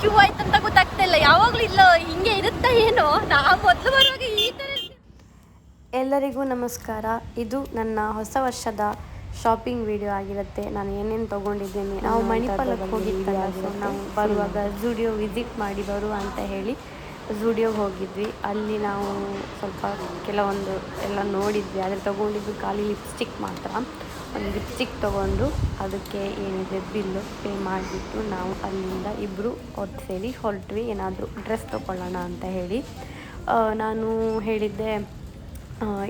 Q ಆಯ್ತು ಅಂತ ಗೊತ್ತಾಗ್ತಿಲ್ಲ ಯಾವಾಗ್ಲೂ ಇಲ್ಲ ಹಿಂಗೆ ಇರುತ್ತಾ ಏನೋ? ನಾ ಮೊದಲು ಬರುವಾಗ ಈ ಥರ ಎಲ್ಲರಿಗೂ ನಮಸ್ಕಾರ. ಇದು ನನ್ನ ಹೊಸ ವರ್ಷದ ಶಾಪಿಂಗ್ ವಿಡಿಯೋ ಆಗಿರುತ್ತೆ. ನಾನು ಏನೇನು ತೊಗೊಂಡಿದ್ದೀನಿ. ನಾವು ಮಣಿಪಾಲಕ್ಕೆ ಹೋಗಿದ್ದಲ್ಲ ಸೊ ನಾವು ಬರುವಾಗ ಝುಡಿಯೋ ವಿಸಿಟ್ ಮಾಡಿ ಬರುವ ಅಂತ ಹೇಳಿ ಝುಡಿಯೋಗೆ ಹೋಗಿದ್ವಿ. ಅಲ್ಲಿ ನಾವು ಸ್ವಲ್ಪ ಕೆಲವೊಂದು ಎಲ್ಲ ನೋಡಿದ್ವಿ. ಆದರೆ ತೊಗೊಂಡಿದ್ದು ಖಾಲಿ ಲಿಪ್ಸ್ಟಿಕ್ ಮಾತ್ರ. ಲಿಪ್ಸ್ಟಿಕ್ ತೊಗೊಂಡು ಅದಕ್ಕೆ ಏನಿದೆ ಬಿಲ್ಲು ಪೇ ಮಾಡಿಬಿಟ್ಟು ನಾವು ಅಲ್ಲಿಂದ ಇಬ್ಬರು ಒಟ್ಟು ಸೇರಿ ಹೊರಟ್ವಿ. ಏನಾದರೂ ಡ್ರೆಸ್ ತೊಗೊಳ್ಳೋಣ ಅಂತ ಹೇಳಿ. ನಾನು ಹೇಳಿದ್ದೆ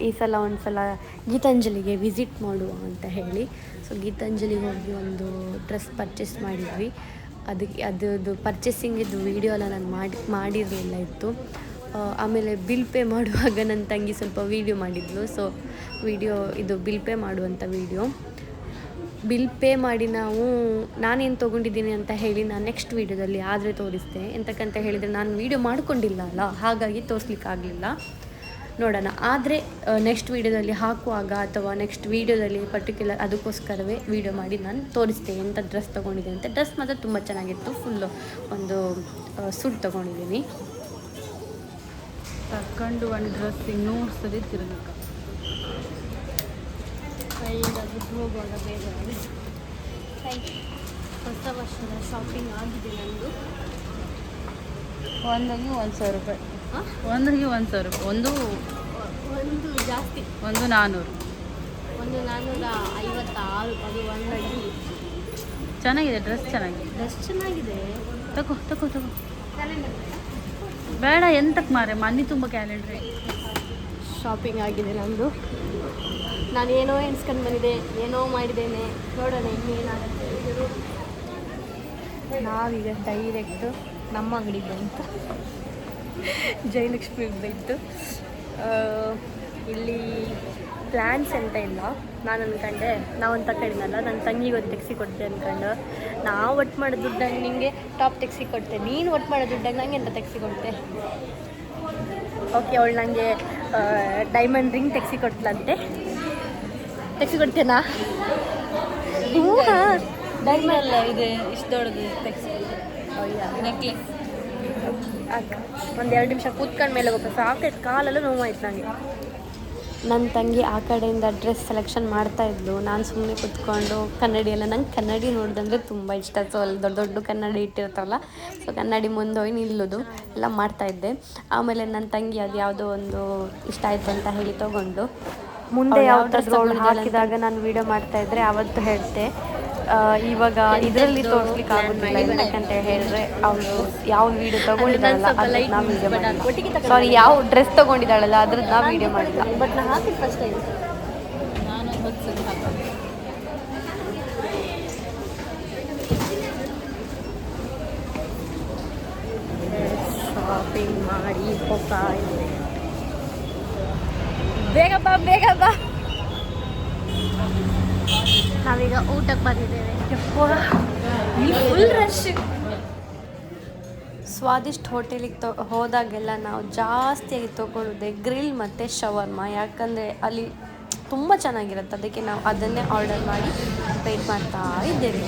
ಈ ಸಲ ಒಂದು ಸಲ ಗೀತಾಂಜಲಿಗೆ ವಿಸಿಟ್ ಮಾಡುವ ಅಂತ ಹೇಳಿ. ಸೊ ಗೀತಾಂಜಲಿಗೆ ಹೋಗಿ ಒಂದು ಡ್ರೆಸ್ ಪರ್ಚೇಸ್ ಮಾಡಿದ್ವಿ. ಅದಕ್ಕೆ, ಅದರದ್ದು ಪರ್ಚೇಸಿಂಗಿದ್ದು ವೀಡಿಯೋ ಎಲ್ಲ ನಾನು ಮಾಡಿ, ಮಾಡಿರಲಿಲ್ಲ ಇತ್ತು. ಆಮೇಲೆ ಬಿಲ್ ಪೇ ಮಾಡುವಾಗ ನನ್ನ ತಂಗಿ ಸ್ವಲ್ಪ ವೀಡಿಯೋ ಮಾಡಿದ್ಲು. ಸೊ ವೀಡಿಯೋ ಇದು ಬಿಲ್ ಪೇ ಮಾಡುವಂಥ ವೀಡಿಯೋ ಬಿಲ್ ಪೇ ಮಾಡಿ ನಾವು, ನಾನೇನು ತೊಗೊಂಡಿದ್ದೀನಿ ಅಂತ ಹೇಳಿ ನಾನು ನೆಕ್ಸ್ಟ್ ವೀಡಿಯೋದಲ್ಲಿ ಆದರೆ ತೋರಿಸ್ತೆ. ಎಂತಕ್ಕಂತ ಹೇಳಿದರೆ ನಾನು ವೀಡಿಯೋ ಮಾಡ್ಕೊಂಡಿಲ್ಲ ಅಲ್ಲ, ಹಾಗಾಗಿ ತೋರಿಸ್ಲಿಕ್ಕಾಗಲಿಲ್ಲ ನೋಡೋಣ. ಆದರೆ ನೆಕ್ಸ್ಟ್ ವೀಡಿಯೋದಲ್ಲಿ ಹಾಕುವಾಗ ಅಥವಾ ನೆಕ್ಸ್ಟ್ ವೀಡಿಯೋದಲ್ಲಿ ಪರ್ಟಿಕ್ಯುಲರ್ ಅದಕ್ಕೋಸ್ಕರವೇ ವೀಡಿಯೋ ಮಾಡಿ ನಾನು ತೋರಿಸ್ತೆ ಎಂಥ ಡ್ರೆಸ್ ತೊಗೊಂಡಿದ್ದೀನಿ ಅಂತ. ಡ್ರೆಸ್ ಮಾತ್ರ ತುಂಬ ಚೆನ್ನಾಗಿತ್ತು. ಫುಲ್ಲು ಒಂದು ಸೂಟ್ ತೊಗೊಂಡಿದ್ದೀನಿ. ತಕೊಂಡು ಒಂದು ಡ್ರೆಸ್ ಇನ್ನೂರು ಸರಿ ತಿರುಗಕ್ಕ ಹೋಗುವಾಗ ಬೇಗ ಹೊಸ ವರ್ಷದ ಶಾಪಿಂಗ್ ಆಗಿದೆ ನಂದು. ಒಂದಾಗಿ ಒಂದು ಸಾವಿರ ರೂಪಾಯಿ. ಒಂದಾಗಿ ಒಂದು ಸಾವಿರ ರೂಪಾಯಿ. ಒಂದು ಒಂದು ಜಾಸ್ತಿ. ಒಂದು ನಾನ್ನೂರು ಒಂದು ನಾನ್ನೂರ ಐವತ್ತಾರು. ಅದು ಒಂದಾಗಿ ಚೆನ್ನಾಗಿದೆ ಡ್ರೆಸ್ ಚೆನ್ನಾಗಿದೆ. ಡ್ರೆಸ್ ಚೆನ್ನಾಗಿದೆ. ತಗೋ ತಗೋ ತಗೋ. ಬೇಡ ಎಂತಕ್ಕೆ ಮಾರೆ ಮನೆ ತುಂಬ ಕ್ಯಾಲೆಂಡ್ರಿ ಶಾಪಿಂಗ್ ಆಗಿದೆ ನಂದು. ನಾನು ಏನೋ ಎಣಿಸ್ಕೊಂಡು ಬಂದಿದೆ ಏನೋ ಮಾಡಿದ್ದೇನೆ. ನೋಡೋಣ ಇನ್ನೇನಾಗುತ್ತೆ. ನಾವೀಗ ಡೈರೆಕ್ಟ್ ನಮ್ಮ ಅಂಗಡಿಗೆ ಬಂತು. ಜಯಲಕ್ಷ್ಮಿ ಬಂತು. ಇಲ್ಲಿ ಪ್ಲ್ಯಾನ್ಸ್ ಅಂತ ಇಲ್ಲ. ನಾನು ಅನ್ಕೊಂಡೆ ನಾವೊಂದು ತಗೊಂಡಿನಲ್ಲ ನನ್ನ ತಂಗಿಗೆ ಒಂದು ತೆಗ್ಸಿ ಕೊಡ್ತೆ ಅಂದ್ಕೊಂಡು ನಾವು ಒಟ್ಟು ಮಾಡೋ ದುಡ್ಡಂಗೆ ನಿಮಗೆ ಟಾಪ್ ತೆಗ್ಸಿ ಕೊಡ್ತೆ. ನೀನು ಒಟ್ಟು ಮಾಡೋ ದುಡ್ಡಂಗೆ ನಂಗೆ ಎಂತ ತೆಗ್ಸಿ ಕೊಡ್ತೆ? ಓಕೆ ಅವಳು ನನಗೆ ಡೈಮಂಡ್ ರಿಂಗ್ ತೆಗ್ಸಿ ಕೊಟ್ಲಂತೆ. ತೆಗ್ಸಿ ಕೊಡ್ತೇನಾ? ಡೈಮಂಡ್ ಅಲ್ಲ ಇದೆ ಇಷ್ಟು ದೊಡ್ಡದು ತೆಗ್ಸಿ ನೆಕ್ಲೆಸ್ ಒಂದು ಎರಡು ನಿಮಿಷ ಕೂತ್ಕೊಂಡ ಮೇಲೆ ಹೋಗಪ್ಪ ಸಾಕೈತೆ ಕಾಲೆಲ್ಲ ನೋವಾಯ್ತು ನನಗೆ ನನ್ನ ತಂಗಿ ಆ ಕಡೆಯಿಂದ ಡ್ರೆಸ್ ಸೆಲೆಕ್ಷನ್ ಮಾಡ್ತಾ ಇದ್ಲು. ನಾನು ಸುಮ್ಮನೆ ಕುತ್ಕೊಂಡು ಕನ್ನಡಿ ಎಲ್ಲ ನಂಗೆ ಕನ್ನಡಿ ನೋಡಿದಂದ್ರೆ ತುಂಬ ಇಷ್ಟ. ಸೊ ಅಲ್ಲಿ ದೊಡ್ಡ ದೊಡ್ಡ ಕನ್ನಡಿ ಇಟ್ಟಿರ್ತಾವಲ್ಲ ಸೊ ಕನ್ನಡಿ ಮುಂದೆ ಹೋಗಿ ನಿಲ್ಲೋದು. ಎಲ್ಲ ಮಾಡ್ತಾ ಇದ್ದೆ. ಆಮೇಲೆ ನನ್ನ ತಂಗಿ ಅದು ಯಾವುದೋ ಒಂದು ಇಷ್ಟ ಆಯ್ತು ಅಂತ ಹೇಳಿ ತಗೊಂಡು. ಮುಂದೆ ಯಾವ ಅವಳು ಹಾಕಿದಾಗ ನಾನು ವಿಡಿಯೋ ಮಾಡ್ತಾ ಇದ್ರೆ ಅವತ್ತು ಹೇಳ್ತೆ. ಇವಾಗ ಇದರಲ್ಲಿ ತೋರಿಸ್ಲಿಕ್ಕೆ ಆಗೋದಿಲ್ಲ. ಯಾಕಂತ ಹೇಳಿದ್ರೆ ಅವಳು ಯಾವ ವಿಡಿಯೋ ತಗೊಂಡಿದ್ದಾಳಲ್ಲ ಅದ್ರದ್ದು ನಾವು ವಿಡಿಯೋ ಮಾಡಿಲ್ಲ. ಸಾರಿ ಯಾವ ಡ್ರೆಸ್ ತಗೊಂಡಿದ್ದಾಳಲ್ಲ ಅದ್ರದ್ದು ನಾವು ವಿಡಿಯೋ ಮಾಡಿಲ್ಲ. ಬಟ್ ನಾ ಹಾಕಿ ಫಸ್ಟ್ ಟೈಮ್ ನಾನು ಶಾಪಿಂಗ್ ಮಾಡಿ ಹೋಗ್ತಾ ಇದ್ದೀನಿ ಬೇಗ ಬಾ ಬೇಗ ಬಾ. ನಾವೀಗ ಊಟಕ್ಕೆ ಬಂದಿದ್ದೇವೆ. ಫುಲ್ ರಶ್ ಸ್ವಾದಿಷ್ಟ ಹೋಟೆಲಿಗೆ ತೊ ಹೋದಾಗೆಲ್ಲ ನಾವು ಜಾಸ್ತಿಯಾಗಿ ತೊಗೊಳ್ಳೋದೆ ಗ್ರಿಲ್ ಮತ್ತು ಶವರ್ಮ ಯಾಕಂದರೆ ಅಲ್ಲಿ ತುಂಬ ಚೆನ್ನಾಗಿರುತ್ತೆ. ಅದಕ್ಕೆ ನಾವು ಅದನ್ನೇ ಆರ್ಡರ್ ಮಾಡಿ ವೆಯ್ಟ್ ಮಾಡ್ತಾ ಇದ್ದೇವೆ.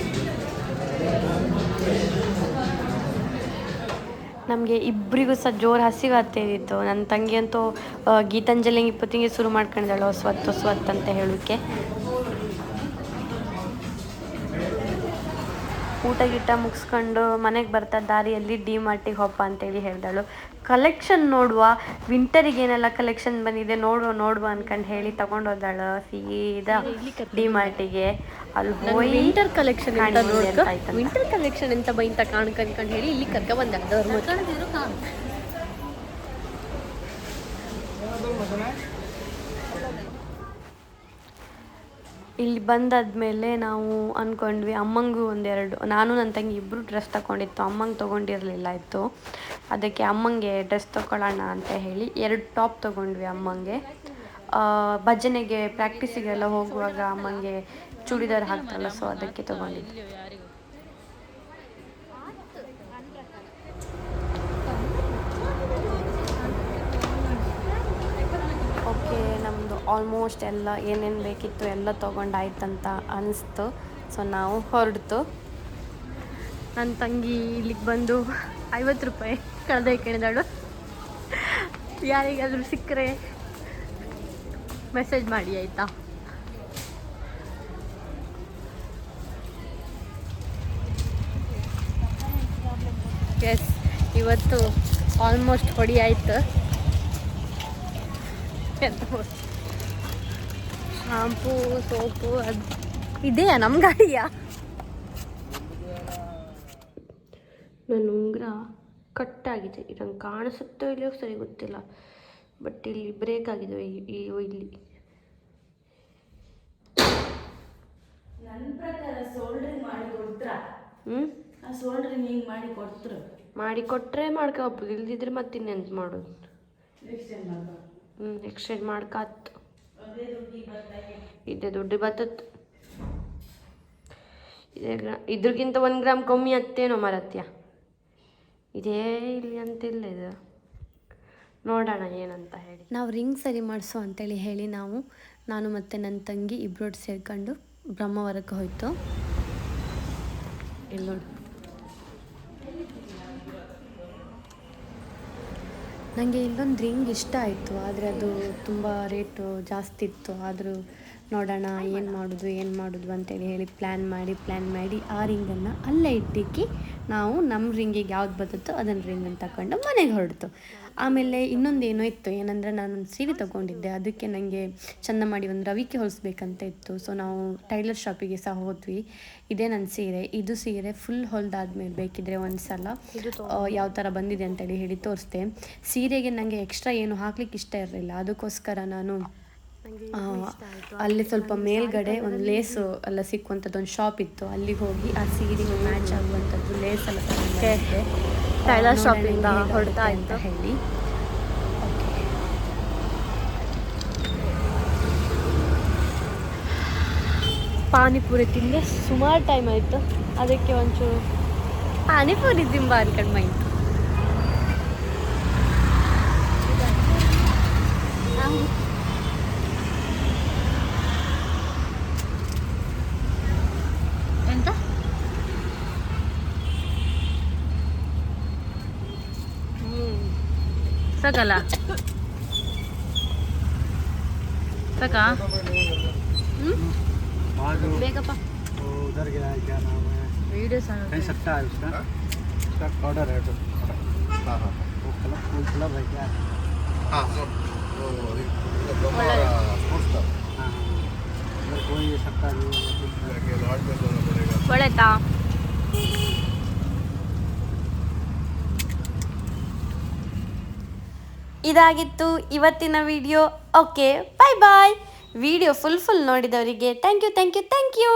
ನಮಗೆ ಇಬ್ಬರಿಗೂ ಸಹ ಜೋರು ಹಸಿವು ಹತ್ತಿದ್ದಿತ್ತು ನನ್ನ ತಂಗಿ ಅಂತೂ ಆ, ಗೀತಾಂಜಲಿ ಇಪ್ಪತ್ತಿಗೆ ಶುರು ಮಾಡ್ಕೊಂಡಿದ್ದಾಳು. ಸ್ವತ್ತು ಸ್ವತ್ತು ಅಂತ ಹೇಳೋಕ್ಕೆ. ಊಟ ಗೀಟ ಮುಗಿಸ್ಕೊಂಡು ಮನೆಗೆ ಬರ್ತಾ ದಾರಿಯಲ್ಲಿ ಡಿ ಮಾರ್ಟಿಗೆ ಹೋಪ ಅಂತೇಳಿ ಹೇಳ್ದಳು. ಕಲೆಕ್ಷನ್ ನೋಡುವ. ವಿಂಟರಿಗೆ ಏನೆಲ್ಲ ಕಲೆಕ್ಷನ್ ಬಂದಿದೆ ನೋಡುವ ನೋಡುವ ಅನ್ಕೊಂಡು ಹೇಳಿ ತಗೊಂಡು ಹೋದಳು ಸೀದಾ ಡಿ ಮಾರ್ಟಿಗೆ ಅಲ್ಲಿ ಹೋಗಿ ವಿಂಟರ್ ಕಲೆಕ್ಷನ್ ವಿಂಟರ್ ಕಲೆಕ್ಷನ್ ಅಂತ ಬೈಂತ ಕಾಣ್ಕೊಂಡು ಹೇಳಿ ಇಲ್ಲಿ ಕರ್ಕ ಬಂದ. ಕಾಣು. ಇಲ್ಲಿ ಬಂದಾದ್ಮೇಲೆ ನಾವು ಅಂದ್ಕೊಂಡ್ವಿ ಅಮ್ಮಂಗೂ ಒಂದೆರಡು, ನಾನು ನನ್ನ ತಂಗಿ ಇಬ್ಬರು ಡ್ರೆಸ್ ತಗೊಂಡಿತ್ತು, ಅಮ್ಮಂಗೆ ತೊಗೊಂಡಿರಲಿಲ್ಲ ಇತ್ತು. ಅದಕ್ಕೆ ಅಮ್ಮಂಗೆ ಡ್ರೆಸ್ ತೊಗೊಳ್ಳೋಣ ಅಂತ ಹೇಳಿ ಎರಡು ಟಾಪ್ ತೊಗೊಂಡ್ವಿ ಅಮ್ಮಂಗೆ. ಭಜನೆಗೆ ಪ್ರಾಕ್ಟೀಸಿಗೆಲ್ಲ ಹೋಗುವಾಗ ಅಮ್ಮಂಗೆ ಚೂಡಿದಾರ್ ಹಾಕ್ತಾರಲ್ಲ ಸೊ ಅದಕ್ಕೆ ತೊಗೊಂಡಿದ್ದೆ ಇಲ್ಲಿಯೋ ಯಾರಿಗೂ ಓಕೆ ನಮ್ಮದು ಆಲ್ಮೋಸ್ಟ್ ಎಲ್ಲ ಏನೇನು ಬೇಕಿತ್ತು ಎಲ್ಲ ತೊಗೊಂಡಾಯ್ತಂತ ಅನಿಸ್ತು. ಸೊ ನಾವು ಹೊರಡ್ತು. ನನ್ನ ತಂಗಿ ಇಲ್ಲಿಗೆ ಬಂದು ಐವತ್ತು ರೂಪಾಯಿ ಕಳೆದ ಕೇಳಿದಳು. ಯಾರಿಗಾದರೂ ಸಿಕ್ಕರೆ ಮೆಸೇಜ್ ಮಾಡಿ, ಆಯಿತಾ? ಎಸ್ ಇವತ್ತು ಆಲ್ಮೋಸ್ಟ್ ಹೊಡಿ ಆಯ್ತು. ಶಾಂಪೂ ಸೋಪು ಅದು ಇದೆಯಾ ನಮ್ಮ ಗಾಡಿಯಾ? ನನ್ನ ಉಂಗುರ ಕಟ್ಟಾಗಿದೆ. ಇದಂಗೆ ಕಾಣಿಸುತ್ತೋ ಇಲ್ಲೋ ಸರಿ ಗೊತ್ತಿಲ್ಲ. ಬಟ್ ಇಲ್ಲಿ ಬ್ರೇಕ್ ಆಗಿದೆ ಇಲ್ಲಿ. ನನ್ನ ಪ್ರಕಾರ ಸೋಲ್ಡ್ರಿಂಗ್ ಮಾಡಿ ಕೊಡ್ತ್ರ ಹ್ಞೂ ಆ ಸೋಲ್ಡ್ರಿಂಗ್ ಹಿಂಗೆ ಮಾಡಿ ಕೊಡ್ತ್ರ ಮಾಡಿ ಕೊಟ್ಟರೆ ಮಾಡ್ಕೋಬೋದು ಇಲ್ದಿದ್ರೆ ಮತ್ತಿನ್ನೆಂತ ಮಾಡೋದು? ಹ್ಞೂ ಎಕ್ಸ್ಚೇಂಜ್ ಮಾಡ್ಕಾತ್ ಇದೇ ದುಡ್ಡು ಬತ್ತತ್ತು ಇದೇ ಗ್ರಾ ಇದ್ರಗಿಂತ ಒಂದು ಗ್ರಾಮ್ ಕಮ್ಮಿ ಹತ್ತೇನೋ ಮರತ್ಯ? ಇದೇ ಇಲ್ಲಿ ಅಂತಿಲ್ಲ ಇದು. ನೋಡೋಣ ಏನಂತ ಹೇಳಿ. ನಾವು ರಿಂಗ್ ಸರಿ ಮಾಡಿಸು ಅಂತೇಳಿ ಹೇಳಿ ನಾವು. ನಾನು ಮತ್ತು ನನ್ನ ತಂಗಿ ಇಬ್ಬರು ಸೇರ್ಕೊಂಡು ಬ್ರಹ್ಮವರಕ್ಕೆ ಹೋಯ್ತು. ಇಲ್ಲಿ ನೋಡಿ ನನಗೆ ಇಲ್ಲೊಂದು ರಿಂಗ್ ಇಷ್ಟ ಆಯಿತು ಆದರೆ ಅದು ತುಂಬ ರೇಟು ಜಾಸ್ತಿ ಇತ್ತು ಆದರೂ ನೋಡೋಣ ಏನು ಮಾಡೋದು ಏನು ಮಾಡೋದು ಅಂತೇಳಿ ಹೇಳಿ ಪ್ಲ್ಯಾನ್ ಮಾಡಿ ಪ್ಲ್ಯಾನ್ ಮಾಡಿ ಆ ರಿಂಗನ್ನು ಅಲ್ಲೇ ಇಟ್ಟಿಕ್ಕಿ ನಾವು ನಮ್ಮ ರಿಂಗಿಗೆ ಯಾವ್ದು ಬರುತ್ತೋ ಅದನ್ನು ರಿಂಗನ್ನು ತಗೊಂಡು ಮನೆಗೆ ಹೊರಡ್ತು. ಆಮೇಲೆ ಇನ್ನೊಂದು ಏನೋ ಇತ್ತು ಏನಂದರೆ ನಾನೊಂದು ಸೀರೆ ತೊಗೊಂಡಿದ್ದೆ ಅದಕ್ಕೆ ನನಗೆ ಚಂದ ಮಾಡಿ ಒಂದು ರವಿಕೆ ಹೊಲಿಸ್ಬೇಕಂತ ಇತ್ತು. ಸೊ ನಾವು ಟೈಲರ್ ಶಾಪಿಗೆ ಸಹ ಹೋದ್ವಿ. ಇದೇ ನನ್ನ ಸೀರೆ. ಇದು ಸೀರೆ ಫುಲ್ ಹೊಲ್ದಾದ್ಮೇಲೆ ಬೇಕಿದ್ರೆ ಒಂದು ಸಲ ಯಾವ ಥರ ಬಂದಿದೆ ಅಂತೇಳಿ ಹೇಳಿ ತೋರಿಸ್ದೆ ಸೀರೆಗೆ ನನಗೆ ಎಕ್ಸ್ಟ್ರಾ ಏನು ಹಾಕ್ಲಿಕ್ಕೆ ಇಷ್ಟ ಇರಲಿಲ್ಲ. ಅದಕ್ಕೋಸ್ಕರ ನಾನು ಅಲ್ಲಿ ಸ್ವಲ್ಪ ಮೇಲ್ಗಡೆ ಒಂದು ಲೇಸು ಎಲ್ಲ ಸಿಕ್ಕುವಂಥದ್ದು ಒಂದು ಶಾಪ್ ಇತ್ತು. ಅಲ್ಲಿಗೆ ಹೋಗಿ ಆ ಸೀರೆಗೆ ಮ್ಯಾಚ್ ಆಗುವಂಥದ್ದು ಲೇಸ್ ಎಲ್ಲ ಟೈಲರ್ ಶಾಪಿಂದ ಹೊಡ್ತಾ ಅಂತ ಹೇಳಿ. ಪಾನಿಪುರಿ ತಿಂದೆ. ಸುಮಾರು ಟೈಮ್ ಆಯಿತು. ಅದಕ್ಕೆ ಒಂಚೂರು ಪಾನಿಪುರಿ ತಿಂಬ ಅನ್ಕಂಡು ಮೈತು ಎಂತ ಸಾಕಲ್ಲ ಸಾಕಾ बाजू ಬೇಗಪ್ಪ वो उधर गया है क्या नाम है ವಿಡಿಯೋ कहीं सकता है उसका उसका ऑर्डर है तो हाँ हाँ वो क्लब फुल क्लब है क्या हाँ सब वो इधर ब्रह्मा स्पोर्ट्स क्लब हाँ हाँ अगर कोई सकता नहीं है तो जाके लॉज में सोना पड़ेगा ಇದಾಗಿತ್ತು. ಇವತ್ತಿನ video okay bye bye video full full ನೋಡಿದವರಿಗೆ thank you thank you thank you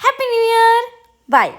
happy new year bye